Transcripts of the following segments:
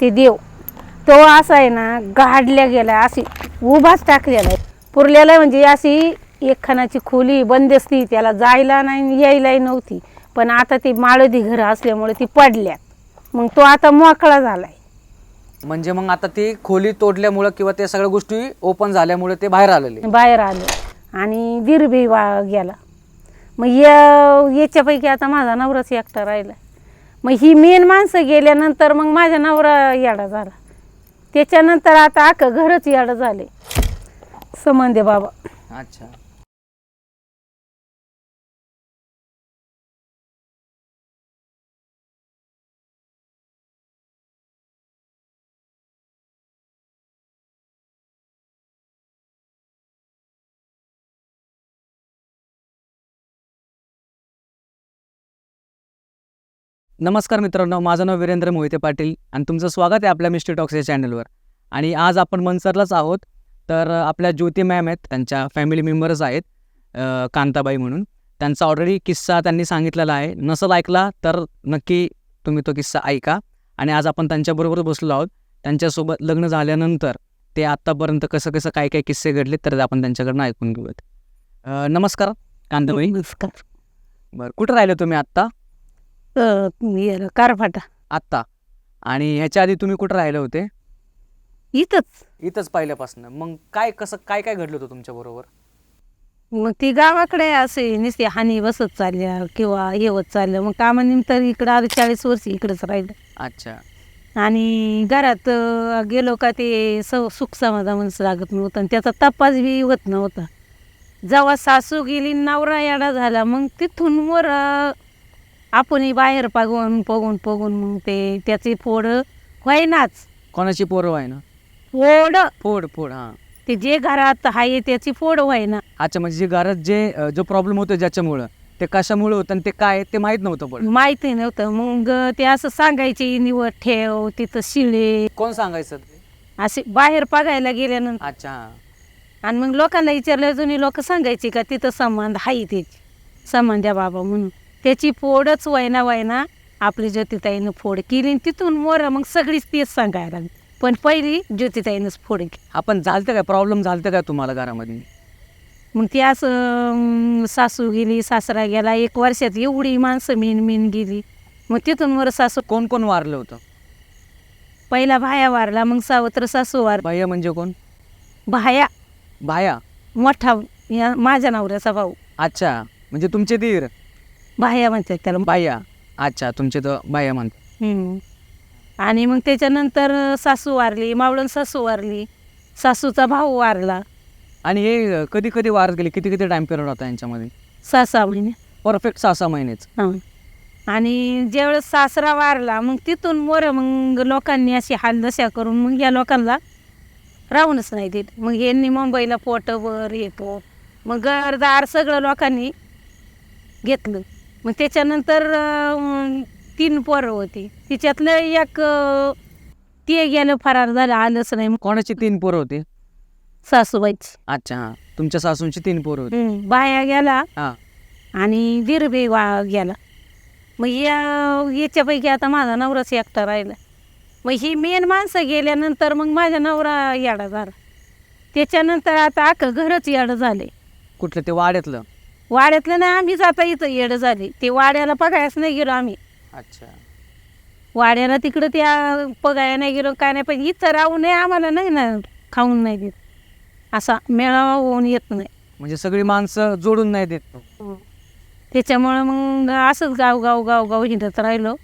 ते देव. तो असा आहे ना गाडल्या गेला अशी उभाच टाकलेला आहे. पुरलेला आहे म्हणजे अशी एक खानाची खोली बंदस्ती त्याला जायला नाही यायलाही नव्हती. पण आता ती माळदी घरं असल्यामुळे ती पडल्यात. मग तो आता मोकळा झालाय. म्हणजे मग आता ती खोली तोडल्यामुळं किंवा त्या सगळ्या गोष्टी ओपन झाल्यामुळे ते बाहेर आलेले? बाहेर आलं. आणि दिरबी वा गेला. मग या याच्यापैकी आता माझा नवराच एकटा राहिला. मग ही मेन माणसं गेल्यानंतर मग माझ्या नवरा याडा झाला. त्याच्यानंतर आता अख्खं घरच याडं झाले समंदे बाबा. अच्छा. नमस्कार मित्रांनो माझं नाव वीरेंद्र मोहिते पाटील आणि तुमचं स्वागत आहे आपल्या मिस्टर टॉक्स या चॅनलवर. आणि आज आपण मनसरलाच आहोत तर आपल्या ज्योती मॅम आहेत त्यांच्या फॅमिली मेंबर्स आहेत कांताबाई म्हणून. त्यांचा ऑलरेडी किस्सा त्यांनी सांगितलेला आहे. नसल ऐकला तर नक्की तुम्ही तो किस्सा ऐका. आणि आज आपण त्यांच्याबरोबर बसलो आहोत. त्यांच्यासोबत लग्न झाल्यानंतर ते आत्तापर्यंत कसं कसं काय काय किस्से घडले तर आपण त्यांच्याकडनं ऐकून घेऊयात. नमस्कार कांताबाई. नमस्कार. बरं कुठं राहिले तुम्ही आत्ता? कारफाटा आत्ता? आणि ह्याच्या आधी तुम्ही कुठं राहिले होते? इथंच. इथंच पहिल्यापासून. मग काय कसं काय काय घडलं होतं तुमच्या बरोबर? मग ती गावाकडे असे नुसते हानी बसत चालल्या किंवा हे होत चाललं. मग कामानिमित्त इकडं आलं चाळीस वर्ष इकडंच राहिलं. अच्छा. आणि घरात अं, गेलो का ते स सुख समाधान लागत नव्हतं आणि त्याचा तपास बी होत नव्हता. जेव्हा सासू गेली नवरा याडा झाला मग तिथून वर अं, आपणही बाहेर पागून पगून पगून मग ते त्याचे फोड व्हायनाच. कोणाची पोरं आहे ना फोड. फोड फोड हां. ते जे घरात आहे त्याची फोड व्हायना. अच्छा म्हणजे जे घरात जे अ, जो प्रॉब्लेम होतो ज्याच्यामुळं ते कशामुळे होतं आणि ते काय ते माहीत नव्हतं पण. माहिती नव्हतं. मग ते असं सांगायचे निवड ठेव तिथं शिळे. कोण सांगायचं? ते असे बाहेर बघायला गेल्यानंतर. अच्छा हां. आणि मग लोकांना विचारलं जुनी लोक सांगायची का? तिथं संबंध आहे त्याची. संबंध आहे बाबा म्हणून. त्याची फोडच वयना वयना आपली ज्योतिताईनं फोड केली आणि तिथून मोर मग सगळीच तेच सांगायला लागली. पण पहिली ज्योतिताईनंच फोड केली. आपण झालतं काय? प्रॉब्लेम झालतं काय तुम्हाला घरामध्ये? मग ती असं सासू गेली सासरा गेला एक वर्षात एवढी माणसं मीन मीन गेली. मग तिथून वर सासू कोण कोण वारलं होतं? पहिला भाया वारला मग सावत्र सासू वार बाह्य म्हणजे कोण? भाया. बाया मोठा या माझ्या नवऱ्याचा भाऊ. अच्छा म्हणजे तुमचे धीर भाया म्हणतात त्याला. बाया अच्छा तुमचे तर बाया म्हणतात. हम्म. आणि मग त्याच्यानंतर सासू वारली मावळण सासू वारली सासूचा भाऊ वारला. आणि हे कधी कधी वारत गेले किती किती टाइम पिरियड होता यांच्यामध्ये? सहा सहा महिने. परफेक्ट सहा सहा महिनेच. हां. आणि ज्यावेळेस सासरा वारला मग तिथून मोर मग लोकांनी अशी हालदशा करून मग या लोकांना राहूनच नाही देत. मग यांनी मुंबईला पोटवर पोट मग घरदार सगळं लोकांनी घेतलं. मग त्याच्यानंतर अं, तीन पोरं होती. तिच्यातलं एक अं, ते गेलं फरार झालं आलंच नाही. कोणाची तीन पोरं होती? सासूबाईच. अच्छा हां. तुमच्या सासूंची तीन पोरं होती. हम्म, बाया गेला हां. आणि दिरबे वा गेला. मग या याच्यापैकी आता माझा नवराच एकटा राहिला. मग ही मेन माणसं गेल्यानंतर मग माझा नवरा याडा झाला. त्याच्यानंतर आता अख्खं घरच याडं झाले कुठलं? ते वाड्यातलं? वाड्यातलं नाही आम्हीच आता इथं येडं झाले. ते वाड्याला बघायच नाही गेलो आम्ही. अच्छा. वाड्याला तिकडं त्या बघायला नाही गेलो काय नाही पण इथं राहू नये आम्हाला नाही ना खाऊन नाही देत. असा मेळावा होऊन येत नाही. म्हणजे सगळी माणसं जोडून नाही देत. त्याच्यामुळं मग असंच गाव गाव गाव गाव हिंडत राहिलो.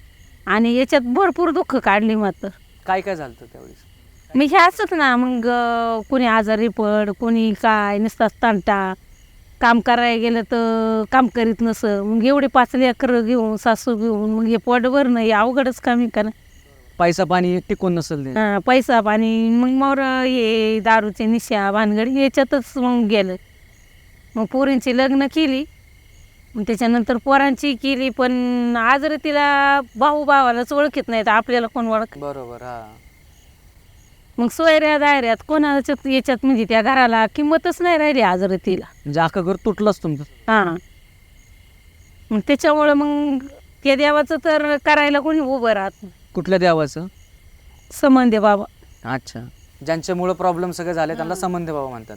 आणि याच्यात भरपूर दुःख काढली मात्र. काय काय झालं होतं त्यावेळेस? मी हे असंच ना मग अं, कोणी आजारी पड कोणी काय नुसता तांटा. काम करायला गेलं तर काम करीत नसं. मग एवढे पाच लेकरं घेऊन सासू घेऊन मग हे पोटभर नाही अवघडच कामी करा पैसा पाणी टिकून नसेल ते हां, पैसा पाणी मग मोर हे दारूचे निशा भानगड याच्यातच मग गेलं. मग पोरींची लग्न केली. मग त्याच्यानंतर पोरांची केली पण आजर तिला भाऊ भावालाच ओळखीत नाही तर आपल्याला कोण ओळख बरोबर हा. मग सोयऱ्या दायऱ्यात कोणाच्यात याच्यात म्हणजे त्या घराला किंमतच नाही राहिली आजर तिला. म्हणजे अख्खं घर तुटलंच तुमचं. हां. मग त्याच्यामुळं मग त्या देवाचं तर करायला कोणी उभं राहत नाही. कुठल्या देवाचं? संबंध बाबा. अच्छा. ज्यांच्यामुळे प्रॉब्लेम सगळे झाले त्यांना संबंध बाबा म्हणतात.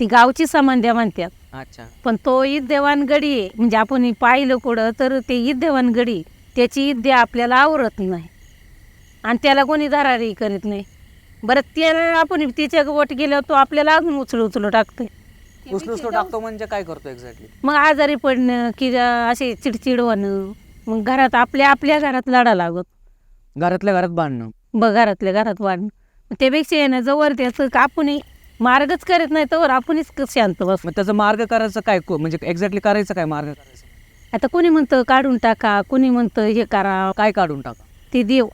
ती गावची संबंध म्हणतात अच्छा. पण तो ईद गडी आहे. म्हणजे आपण पाहिलं कुठं तर ते ईद गडी त्याची ईद आपल्याला आवरत नाही. आणि त्याला कोणी धरारी करीत नाही. बरं त्याला आपण तिच्या वोट गेल्यावर तो आपल्याला अजून उचल उचल टाकतोय. उचलू उचलू टाकतो म्हणजे काय करतो एक्झॅक्टली मग आजारी पडणं की असे चिडचिड होणं मग घरात आपल्या आपल्या घरात लढा लागत. घरातल्या घरात बांधणं. ब घरातल्या घरात वाढणं मग त्यापेक्षा आहे ना जवळ त्याचं का आपणही मार्गच करत नाही तर आपणच शांत बस मग त्याचा मार्ग करायचं काय? को- म्हणजे एक्झॅक्टली करायचं काय मार्ग करायचं? आता कोणी म्हणतं काढून टाका कोणी म्हणतं हे करा. काय काढून टाका? ते देव.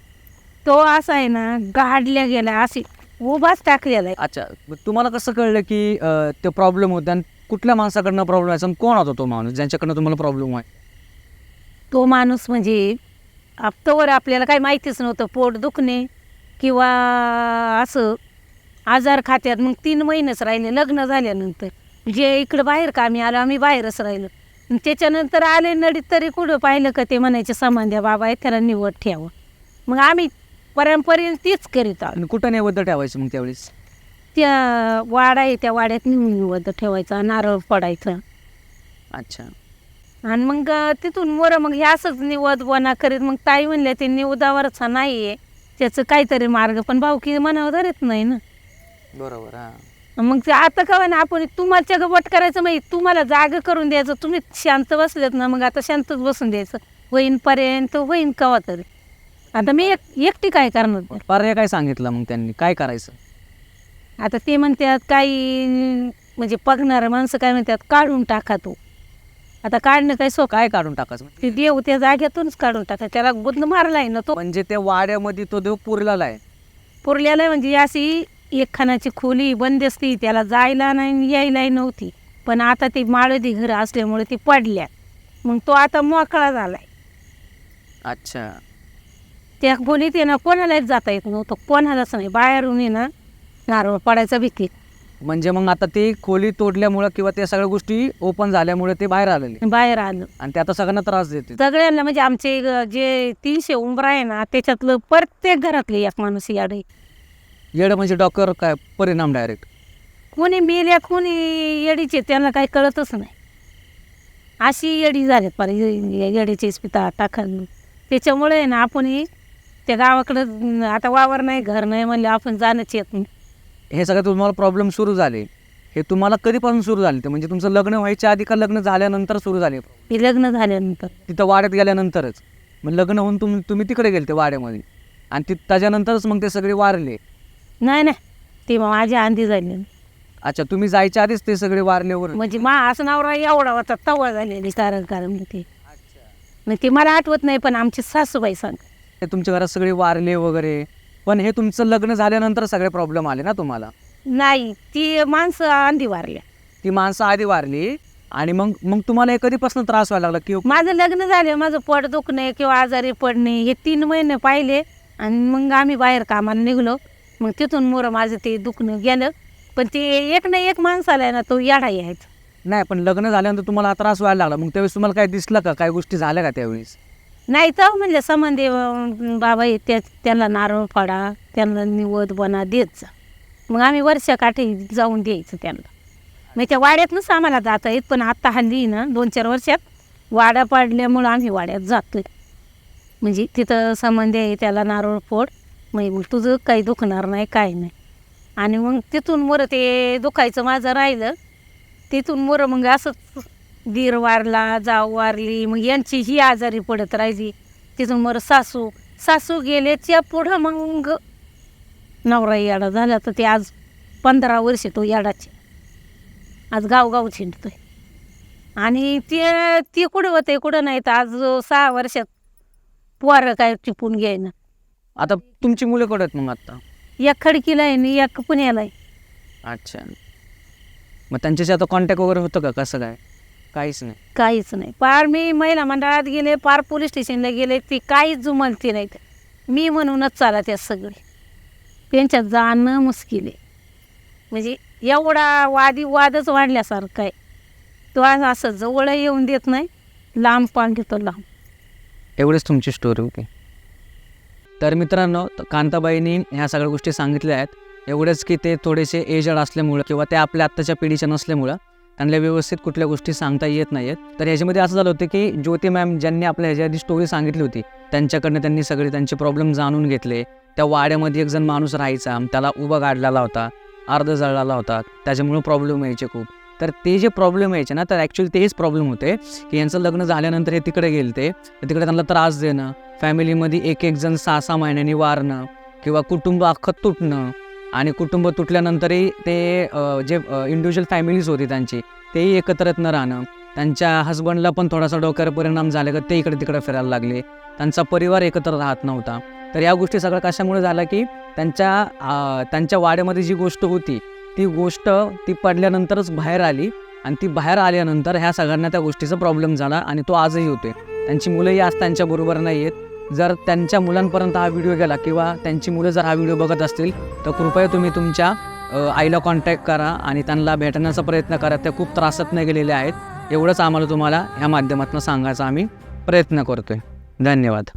तो असा आहे ना गाडल्या गेला अशी उभाच टाकलेला आहे. अच्छा मग तुम्हाला कसं कळलं की अं, ते प्रॉब्लेम होते आणि कुठल्या माणसाकडनं प्रॉब्लेम व्हायचा आणि कोण होता तो माणूस ज्यांच्याकडनं तुम्हाला प्रॉब्लेम आहे? तो माणूस म्हणजे आप्तवर आपल्याला काही माहितीच नव्हतं पोट दुखणे किंवा असं आजार खात्यात. मग तीन महिनेच राहिले लग्न झाल्यानंतर. जे इकडं बाहेर कामी आलं आम्ही बाहेरच राहिलो. आणि त्याच्यानंतर आले नडीत तरी कुठं पाहिलं का ते म्हणायचे संबंध्या बाबा आहे त्याला निवड ठेवा. मग आम्ही परंपरेने तीच करीत आहोत आणि कुठं नैवेद्य ठेवायचं मग त्यावेळेस? त्या वाडा आहे त्या वाड्यात नेऊन निवड ठेवायचा नारळ पडायचा अच्छा. आणि मग तिथून मोरं मग हे असंच निवद वना करीत मग ताई म्हणल्या ते निवदावरच नाही आहे त्याचं काहीतरी मार्ग. पण भाऊकी मनावर धरत नाही ना. बरोबर हां. मग ते आता का ना आपण तुम्हाला गवट करायचं मग तुम्हाला जाग करून द्यायचं. तुम्ही शांत बसलेत ना मग आता शांतच बसून द्यायचं. होईनपर्यंत होईन कवा तरी. आता मी एक एकटी काय करणार? पर्याय काय सांगितलं मग त्यांनी? काय करायचं? आता ते म्हणतात काही म्हणजे पगणार माणसं काय म्हणतात काढून टाका तो. आता काढणं काय सोपं? काय काढून टाकायचं ते देव त्या जाग्यातूनच काढून टाका. त्याला गुदन मारलाय ना तो. म्हणजे त्या वाड्यामध्ये तो देव पुरलेला आहे. पुरल्याला म्हणजे अशी एक खानाची खोली बंदस्ती त्याला जायला नाही यायलाही नव्हती. पण आता ती माळदी घरं असल्यामुळे ती पडल्या. मग तो आता मोकळा झालाय. अच्छा. त्या खोलीत ना कोणालाच जाता येत नव्हतं. कोणालाच नाही. बाहेरून ना नारळ पडायचा भीती. म्हणजे मग आता ती खोली तोडल्यामुळं किंवा त्या सगळ्या गोष्टी ओपन झाल्यामुळे ते बाहेर आलेले? बाहेर आलं. आणि ते आता सगळ्यांना त्रास देते सगळ्यांना म्हणजे आमचे ग- जे तीनशे उंबरा आहे ना त्याच्यातलं प्रत्येक घरातले एक माणूस याडे. येडं म्हणजे डॉक्टर काय परिणाम डायरेक्ट कोणी मेल्यात कोणी येडीचे त्यांना काही कळतच नाही. अशी येडी झाल्यात पार येडीचे इस्पिता टाकून त्याच्यामुळे आहे ना आपण त्या गावाकडं आता वावर नाही घर नाही म्हणले आपण जाणंच येत नाही. हे सगळं तुम्हाला प्रॉब्लेम सुरू झाले. हे तुम्हाला कधीपासून सुरू झाले ते? म्हणजे तुमचं लग्न व्हायच्या आधी का लग्न झाल्यानंतर सुरू झाले? लग्न झाल्यानंतर. तिथं वाड्यात गेल्यानंतरच. मग लग्न होऊन तुम्ही तुम्ही तिकडे गेले ते वाड्यामध्ये. आणि ती त्याच्यानंतरच मग ते सगळे वारले. नाही नाही. ते मग माझ्या आंधी झाले. अच्छा तुम्ही जायच्या आधीच ते सगळे वारले वर म्हणजे मा असं नवरा एवढा होता तवळ झालेली कारण कारण ते. मग ते मला आठवत नाही पण आमची सासूबाई सांग ते तुमच्या घरात सगळे वारले वगैरे. पण हे तुमचं लग्न झाल्यानंतर सगळे प्रॉब्लेम आले ना तुम्हाला? नाही ती माणसं आंधी वारल्या. ती माणसं आधी वारली आणि मग मग तुम्हाला हे कधीपासून त्रास व्हायला लागला की माझं लग्न झालं माझं पोट दुखणे किंवा आजारी पडणे हे तीन महिने पाहिले आणि मग आम्ही बाहेर कामाला निघलो. मग तिथून मोरं माझं ते दुखणं गेलं. पण ते एक ना एक माणसाला आहे ना तो याडा यायचा नाही पण लग्न झाल्यानंतर तुम्हाला हा त्रास व्हायला लागला. मग त्यावेळेस तुम्हाला काय दिसलं का? काय गोष्टी झाल्या का त्यावेळेस? नाही तर म्हणलं संबंधी बाबा आहे त्या त्यांना नारळ फाडा त्यांना निवद बना देत जा. मग आम्ही वर्षाकाठी जाऊन द्यायचं त्यांना. मग त्या वाड्यातनंच आम्हाला जाता येत पण आत्ता हल्ली ना दोन चार वर्षात वाड्या पाडल्यामुळं आम्ही वाड्यात जातोय. म्हणजे तिथं संबंधी आहे त्याला नारळ फोड मग मग तुझं काही दुखणार नाही काय नाही. आणि मग तिथून मोरं ते दुखायचं माझं राहिलं तिथून मोरं मग असंच दीर वारला जाव वारली मग यांची ही आजारी पडत राहिली. तिथून मोरं सासू. सासू गेल्याच्या पुढं मग नवरा याडा झाला तर ते आज पंधरा वर्ष तो याडाचे. आज गावगाव छिंडतोय आणि ते ते कुठं होते कुठं नाही तर आज सहा वर्षात पोरं काय टिपून घ्यायना. आता तुमची मुलं कुठे आहेत मग आता? एक खडकीला आहे आणि एक पुण्याला आहे. अच्छा. मग त्यांच्याशी आता कॉन्टॅक्ट वगैरे होतं का? कसं काय? काहीच नाही. काहीच नाही. पार मी महिला मंडळात गेले पार पोलीस स्टेशनला गेले ती काहीच जुमलती नाहीत. मी म्हणूनच चाला त्या सगळे. त्यांच्यात जाणं मुश्किल आहे. म्हणजे एवढा वादी वादच वाढल्यासारखा आहे. तो आज असं जवळ येऊन देत नाही लांब पांग घेतो लांब. एवढीच तुमची स्टोरी होती तर मित्रांनो त- कांताबाईंनी ह्या सगळ्या गोष्टी सांगितल्या आहेत. एवढंच की ते थोडेसे एजड असल्यामुळं किंवा ते आपल्या आत्ताच्या पिढीच्या नसल्यामुळं त्यांना व्यवस्थित कुठल्या गोष्टी सांगता येत नाहीत. तर ह्याच्यामध्ये असं झालं होतं की ज्योती मॅम ज्यांनी आपल्या ह्याच्या आधी स्टोरी सांगितली होती त्यांच्याकडनं त्यांनी सगळे त्यांचे प्रॉब्लेम जाणून घेतले. त्या वाड्यामध्ये एक जण माणूस राहायचा त्याला उभा काढलेला होता अर्ध जळलेला होता त्याच्यामुळं प्रॉब्लेम यायचे खूप. तर ते जे प्रॉब्लेम यायचे ना तर ॲक्च्युली तेच प्रॉब्लेम होते की यांचं लग्न झाल्यानंतर हे तिकडे गेले ते तिकडे त्यांना त्रास देणं फॅमिलीमध्ये एक एक जण सहा सहा महिन्यांनी वारणं किंवा कुटुंब अख्खं तुटणं आणि कुटुंब तुटल्यानंतरही ते जे इंडिव्हिज्युअल फॅमिलीज होती त्यांची तेही एकत्र न राहणं त्यांच्या हसबंडला पण थोडासा डोक्यावर परिणाम झाले का ते इकडे तिकडे फिरायला लागले त्यांचा परिवार एकत्र राहत नव्हता. तर या गोष्टी सगळ्या कशामुळे झालं की त्यांच्या त्यांच्या वाड्यामध्ये जी गोष्ट होती ती गोष्ट ती पडल्यानंतरच बाहेर आली आणि ती बाहेर आल्यानंतर ह्या सगळ्यांना त्या गोष्टीचा प्रॉब्लेम झाला आणि तो आजही होतोय. त्यांची मुलंही आज त्यांच्याबरोबर नाही आहेत जर त्यांच्या मुलांपर्यंत हा व्हिडिओ गेला किंवा त्यांची मुलं जर हा व्हिडिओ बघत असतील तर कृपया तुम्ही तुमच्या आईला कॉन्टॅक्ट करा आणि त्यांना भेटण्याचा प्रयत्न करा. त्या खूप त्रासात नाही गेलेल्या आहेत. एवढंच आम्हाला तुम्हाला ह्या माध्यमातून सांगायचा आम्ही प्रयत्न करतोय. धन्यवाद.